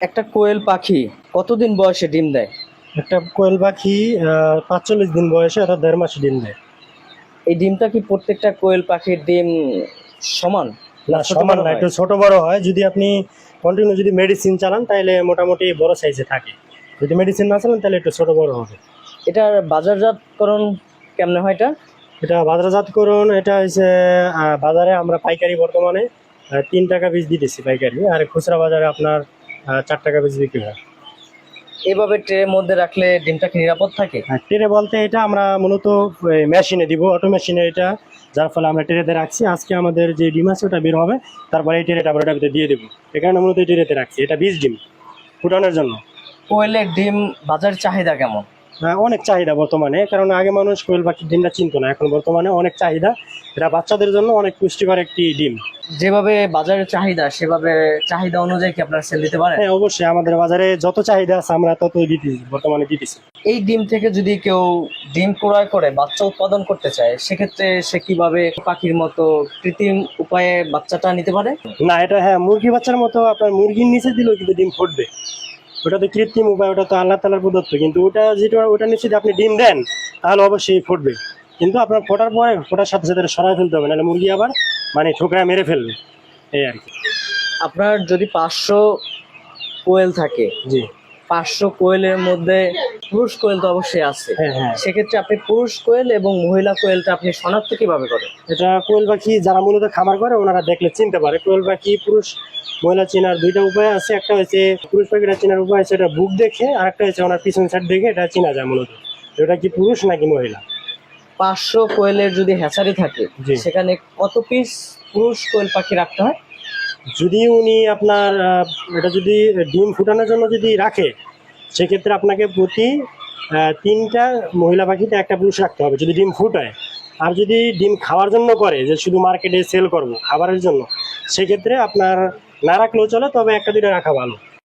একটা কোয়েল পাখি কতদিন বয়সে ডিম দেয়? একটা কোয়েল পাখি পাঁচচল্লিশ দিন বয়সে অর্থাৎ দেড় মাসে ডিম দেয়। এই ডিমটা কি প্রত্যেকটা কোয়েল পাখির ডিম সমান? না সমান না হয়? একটু ছোট বড় হয়। যদি আপনি কন্টিনিউ যদি মেডিসিন চালান তাহলে মোটামুটি বড় সাইজে থাকে। যদি মেডিসিন না চালান তাহলে একটু ছোট বড় হবে। এটার বাজারজাতকরণ কেমনে হয় এটা? এটা বাজারজাতকরণ এটা হচ্ছে বাজারে আমরা পাইকারি বর্তমানে তিন টাকা পিস দিতেছি পাইকারি। আর খুচরা বাজারে আপনার চার টাকা বেশি বিক্রি হয়। এভাবে ট্রের মধ্যে রাখলে ডিমটা কি নিরাপদ থাকে? হ্যাঁ ট্রেনে বলতে এটা আমরা মূলত মেশিনে দিব অটো মেশিনে এটা যার ফলে আমরা ট্রেতে রাখছি। আজকে আমাদের যে ডিম আছে ওটা বের হবে। তারপরে এই ট্রেটা আমরা ওটা ভিতরে দিয়ে দেবো। এখানে মূলত এই ট্রেতে রাখছি। এটা বীজ ডিম ফুটানোর জন্য। কোয়েলের ডিম বাজার চাহিদা কেমন? অনেক চাহিদা বর্তমানে কারণ আগে মানুষ কোয়েল পাখির ডিমটা চিনতো না এখন বর্তমানে অনেক চাহিদা। এটা বাচ্চাদের জন্য অনেক পুষ্টিকর একটি ডিম। যেভাবে বাজারের চাহিদা সেভাবে চাহিদা অনুযায়ী কি আপনারা সেল দিতে পারেন? হ্যাঁ অবশ্যই আমাদের বাজারে যত চাহিদা আছে আমরা তত দিতেছি বর্তমানে দিতেছি। এই ডিম থেকে যদি কেউ ডিম ক্রয় করে বাচ্চা উৎপাদন করতে চায় সেক্ষেত্রে সে কীভাবে পাখির মতো কৃত্রিম উপায়ে বাচ্চাটা নিতে পারে? না এটা হ্যাঁ মুরগি বাচ্চার মতো আপনার মুরগির নিচে দিলেও কিন্তু ডিম ফুটবে। ওটা তো কৃত্রিম উপায় ওটা তো আল্লাহ তালার প্রদত্ত। কিন্তু ওটা যেটা ওটা নিশ্চিত আপনি ডিম দেন তাহলে অবশ্যই ফুটবে। কিন্তু আপনার ফোটার পরে ফোটার সাথে সাথে সরাই ফেলতে হবে নাহলে মুরগি আবার মানে ঠোকরা মেরে ফেলবে। এই আর কি। আপনার যদি পাঁচশো কোয়েল থাকে জি। পাঁচশো কোয়েলের মধ্যে পুরুষ কোয়েল তো অবশ্যই আছে। হ্যাঁ হ্যাঁ। সেক্ষেত্রে আপনি পুরুষ কোয়েল এবং মহিলা কোয়েলটা আপনি শনাক্ত কীভাবে করেন? এটা কোয়েল পাখি যারা মূলত খামার করে ওনারা দেখলে চিনতে পারে। কোয়েল পাখি পুরুষ মহিলা চেনার দুইটা উপায় আছে। একটা হচ্ছে পুরুষ পাখিটা চেনার উপায় আছে এটা বুক দেখে আর একটা হচ্ছে ওনার পিছন সাইড দেখে এটা চেনা যায় মূলত। এটা কি পুরুষ নাকি মহিলা? পাঁচশো কোয়েলের যদি হ্যাচারি থাকে। সেখানে কত পিস পুরুষ কোয়েল পাখি রাখতে হয়? যদি উনি আপনার এটা যদি ডিম ফুটানোর জন্য যদি রাখে সেক্ষেত্রে আপনাকে প্রতি তিনটা মহিলা পাখিতে একটা পুরুষ রাখতে হবে, যদি ডিম ফুটায়। আর যদি ডিম খাওয়ার জন্য করে, যে শুধু মার্কেটে সেল করব, খাবারের জন্য, সেক্ষেত্রে আপনার না রাখলেও চলে, তবে একটা দুটো রাখা ভালো।